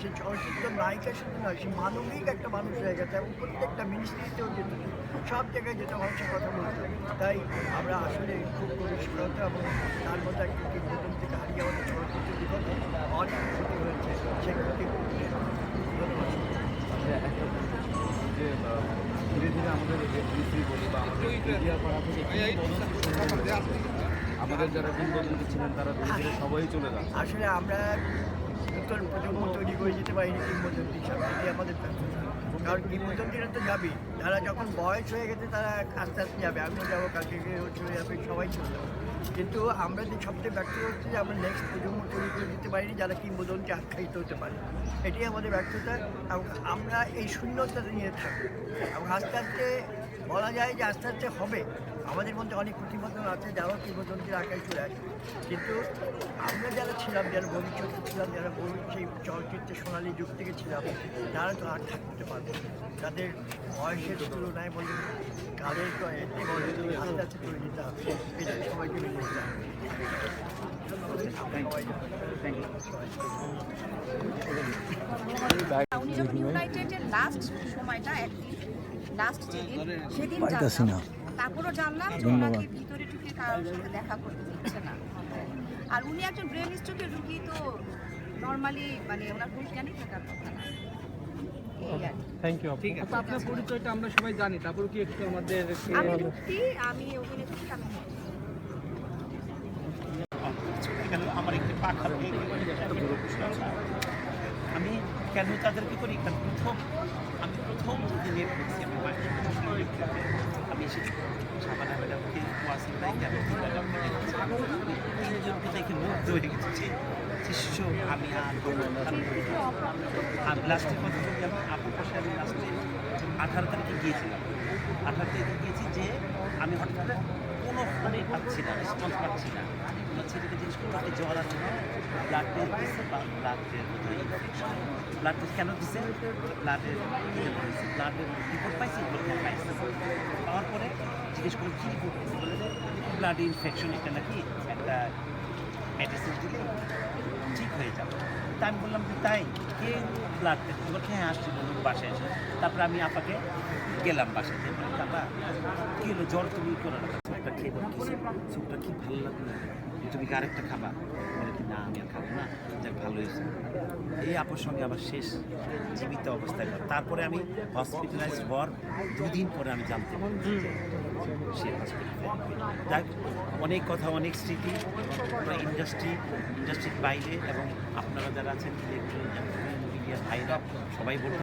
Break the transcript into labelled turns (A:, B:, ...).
A: সে চলচ্চিত্র নায়িকা শুধু নয় সে মানবিক একটা মানুষ হয়ে গেছে এবং প্রত্যেকটা মিনিস্ট্রিতেও যেত সব জায়গায় যেতে মানুষের কথা বলতো। তাই আমরা আসলে খুব পরিষ্কারতা এবং তার মধ্যে একটা কিংবদন্তি থেকে হারিয়ে আমাদের চলচ্চিত্র জগতে অনেক ক্ষতি হয়েছে সেই ক্ষতি
B: ধীরে ধীরে আমাদের বলি বা আমাদের হয়ে যারা কিংবদন্তি ছিলেন তারা ধীরে ধীরে সবাই চলে যাচ্ছে।
A: আসলে আমরা নতুন প্রজন্ম তৈরি করে দিতে পারিনি কিংবদন্তি হিসাবে এটি আমাদের। কারণ কিংবদন্তিরা তো যাবে যারা যখন বয়স হয়ে গেছে তারা আস্তে আস্তে যাবে। আমিও যাব কেউ চলে যাবে, সবাই চলে যাবে। কিন্তু আমরা যে সবচেয়ে ব্যর্থ হচ্ছে যে আমরা নেক্সট প্রজন্ম তৈরি করে দিতে পারিনি, যারা কিংবদন্তি আখ্যায়িত হতে পারে এটি আমাদের ব্যর্থতা। এবং আমরা এই শূন্যতা নিয়ে থাকি এবং আস্তে আস্তে বলা যায় যে আস্তে আস্তে হবে। আমাদের মধ্যে অনেক প্রতিবেদন আছে যারাও কিংবদন্তির আঁকায় চলে আসে। কিন্তু আমরা যারা ছিলাম যারা ভবিষ্যতে ছিলাম যারা ভবিষ্যৎ সেই চলচ্চিত্রের সোনালী যুগ থেকে ছিলাম তারা তো আর থাকতে পারবে তাদের বয়সের তুলনায় বলি কালের তো এতে বলে আস্তে আস্তে চলে যেতে হবে। এটা সবাইকে মিলে যেতে হবে। সবাই
B: থ্যাংক ইউ
C: উনি যখন ইউনাইটেডের লাস্ট সময়টা একদিন লাস্ট যেদিন সেদিন। তারপরও জানলাম যে ওনাকে ভিতরে ঢুকে কারোর সাথে দেখা করতে দিচ্ছে না। আর উনি একজন ব্রেন স্ট্রোকের রুগী তো নর্মালি মানে ওনার হুঁশ জ্ঞানই থাকার কথা না।
D: থ্যাংক ইউ ঠিক আছে। আপনার পরিচয়টা আমরা সবাই জানি তারপর কি একটু আমাদের
C: আমি মুক্তি আমি অভিনেত্রী আমি
E: কেন আমার একটি পাখা আমি কেন তাদেরকে করি কারণ প্রথম আমি প্রথম আমি এসেছি সাবানা ম্যাডামকে ওয়াসিম ভাইকে আমি আমি আর লাস্টে কথা বলি আমি পাশে আমি লাস্টে আঠারো তারিখে গিয়েছিলাম। আঠারো তারিখে গিয়েছি যে আমি হঠাৎ করে কোনো ফোনে পাচ্ছি না রেসপন্স পাচ্ছি না। ছেলেকে জিজ্ঞেস করল আপনি জ্বর আছে ব্লাড টেস্ট দিচ্ছে ব্লাডের ব্লাড টেস্ট কেন দিচ্ছে ব্লাডের ব্লাডের রিপোর্ট পাইছি? বলতে পাইছি। পাওয়ার পরে জিজ্ঞেস করল, কী রিপোর্ট পাইছি বলে যে ব্লাড ইনফেকশন এটা নাকি একটা মেডিসিন দিলে ঠিক হয়ে যাবে। তা আমি বললাম যে তাই, কে ব্লাড টেস্ট বলছে হ্যাঁ আসছি বলুন বাসায় এসে। তারপরে আমি আপাকে গেলাম বাসায় যে বাবা, কী হলো? জ্বর তুমি করো না। স্যুপটা খেয়ে স্যুপটা কি ভালো লাগল? তুমি কি আরেকটা খাবা? বলে কি না আমি আর খাব না। যাক ভালো হয়েছে। এই আপুর সঙ্গে আবার শেষ জীবিত অবস্থায় তারপরে আমি হসপিটালাইজ হওয়ার দুদিন পরে আমি জানতে পারি সে হসপিটালে যাক অনেক কথা অনেক স্মৃতি ইন্ডাস্ট্রি ইন্ডাস্ট্রির বাইরে এবং আপনারা যারা আছেন ইলেকট্রনিক মিডিয়ার ভাইরা সবাই বলুন